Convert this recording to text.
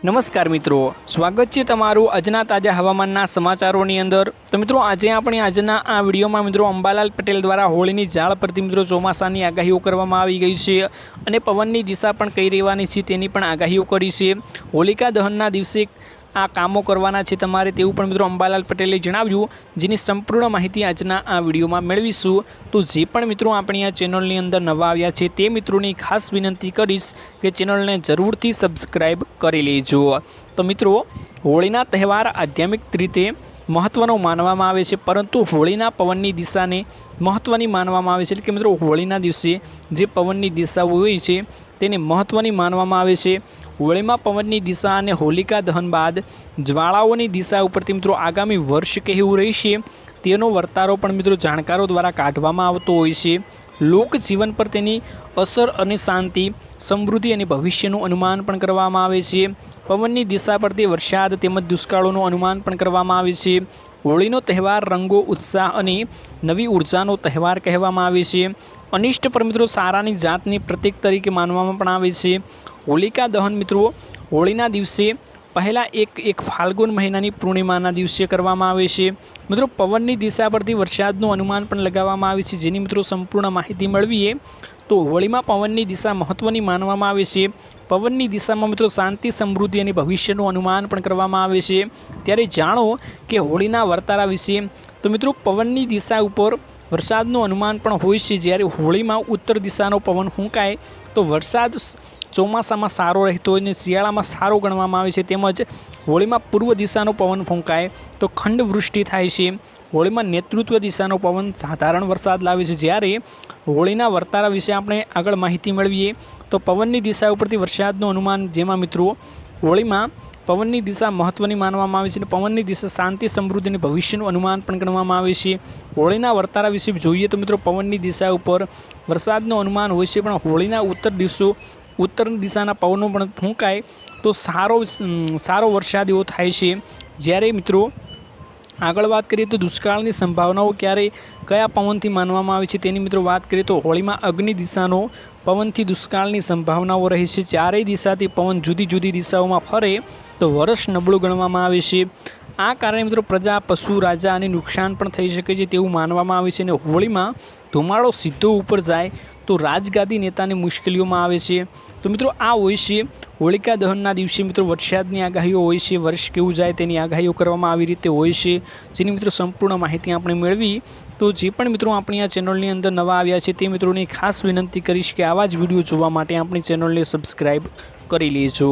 નમસ્કાર મિત્રો, સ્વાગત છે તમારું આજના તાજા હવામાનના સમાચારોની અંદર. તો મિત્રો, આજે આપણે આજના આ વિડીયોમાં મિત્રો અંબાલાલ પટેલ દ્વારા હોળીની જાળ પરથી મિત્રો ચોમાસાની આગાહીઓ કરવામાં આવી ગઈ છે અને પવનની દિશા પણ કઈ રહેવાની છે તેની પણ આગાહીઓ કરી છે. હોલિકા દહનના દિવસે આ કામો કરવાના છે તમારે તેવું પણ મિત્રો અંબાલાલ પટેલે જણાવ્યું, જેની સંપૂર્ણ માહિતી આજના આ વિડીયોમાં મેળવીશું. તો જે પણ મિત્રો આપણી આ ચેનલની અંદર નવા આવ્યા છે, તે મિત્રોની ખાસ વિનંતી કરીશ કે ચેનલને જરૂરથી સબસ્ક્રાઈબ કરી લેજો. તો મિત્રો, હોળીના તહેવાર આધ્યાત્મિક રીતે મહત્ત્વનો માનવામાં આવે છે, પરંતુ હોળીના પવનની દિશાને મહત્ત્વની માનવામાં આવે છે. એટલે કે મિત્રો, હોળીના દિવસે જે પવનની દિશા હોય છે તેને મહત્ત્વની માનવામાં આવે છે. હોળીમાં પવનની દિશા અને હોલિકા દહન બાદ જ્વાળાઓની દિશા ઉપરથી મિત્રો આગામી વર્ષ કેવું રહેશે. તેનો વર્તારો પણ મિત્રો જાણકારો દ્વારા કાઢવામાં આવતો હોય છે. લોકજીવન પર તેની અસર અને શાંતિ, સમૃદ્ધિ અને ભવિષ્યનું અનુમાન પણ કરવામાં આવે છે. પવનની દિશા પરથી વરસાદ તેમજ દુષ્કાળોનું અનુમાન પણ કરવામાં આવે છે. હોળીનો તહેવાર રંગો, ઉત્સાહ અને નવી ઉર્જાનો તહેવાર કહેવામાં આવે છે. અનિષ્ટ પર મિત્રો સારાની જાતની પ્રતીક તરીકે માનવામાં પણ આવે છે. હોલિકા દહન મિત્રો, હોળીના દિવસે પહેલાં એક એક ફાલ્ગુન મહિનાની પૂર્ણિમાના દિવસે કરવામાં આવે છે. મિત્રો, પવનની દિશા પરથી વરસાદનું અનુમાન પણ લગાવવામાં આવે છે. જેની મિત્રો સંપૂર્ણ માહિતી મેળવીએ, તો હોળીમાં પવનની દિશા મહત્ત્વની માનવામાં આવે છે. પવનની દિશામાં મિત્રો શાંતિ, સમૃદ્ધિ અને ભવિષ્યનું અનુમાન પણ કરવામાં આવે છે. ત્યારે જાણો કે હોળીના વર્તારા વિશે. તો મિત્રો, પવનની દિશા ઉપર વરસાદનું અનુમાન પણ હોય છે. જ્યારે હોળીમાં ઉત્તર દિશાનો પવન ફૂંકાય, તો વરસાદ ચોમાસામાં સારો રહેતો હોય અને શિયાળામાં સારો ગણવામાં આવે છે. તેમજ હોળીમાં પૂર્વ દિશાનો પવન ફૂંકાય, તો ખંડવૃષ્ટિ થાય છે. હોળીમાં નેતૃત્વ દિશાનો પવન સાધારણ વરસાદ લાવે છે. જ્યારે હોળીના વર્તારા વિશે આપણે આગળ માહિતી મેળવીએ, તો પવનની દિશા ઉપરથી વરસાદનું અનુમાન, જેમાં મિત્રો હોળીમાં પવનની દિશા મહત્ત્વની માનવામાં આવે છે અને પવનની દિશા શાંતિ, સમૃદ્ધિ અને ભવિષ્યનું અનુમાન પણ ગણવામાં આવે છે. હોળીના વર્તારા વિશે જોઈએ તો મિત્રો પવનની દિશા ઉપર વરસાદનું અનુમાન હોય છે, પણ હોળીના ઉત્તર દિવસો, ઉત્તર દિશાના પવનો પણ ફૂંકાય તો સારો સારો વરસાદ એવો થાય છે. જ્યારે મિત્રો આગળ વાત કરીએ તો દુષ્કાળની સંભાવનાઓ ક્યારે કયા પવનથી માનવામાં આવે છે તેની મિત્રો વાત કરીએ તો હોળીમાં અગ્નિ દિશાનો પવનથી દુષ્કાળની સંભાવનાઓ રહે છે. ચારેય દિશાથી પવન જુદી જુદી દિશાઓમાં ફરે તો વર્ષ નબળું ગણવામાં આવે છે. આ કારણે મિત્રો પ્રજા, પશુ, રાજા અને નુકસાન પણ થઈ શકે છે તેવું માનવામાં આવે છે અને હોળીમાં ધુમાડો સીધો ઉપર જાય તો રાજગાદી નેતાને મુશ્કેલીઓમાં આવે છે. તો મિત્રો, આ હોય છે હોળિકા દહનના દિવસે મિત્રો વરસાદની આગાહીઓ હોય છે વર્ષ કેવું જાય તેની આગાહીઓ કરવામાં આવી રીતે હોય છે જેની મિત્રો સંપૂર્ણ માહિતી આપણે મેળવી. તો જે પણ મિત્રો આપણી આ ચેનલની અંદર નવા આવ્યા છે તે મિત્રોની ખાસ વિનંતી કરીશ કે આવા જ વીડિયો જોવા માટે આપણી ચેનલને સબસ્ક્રાઈબ કરી લેજો.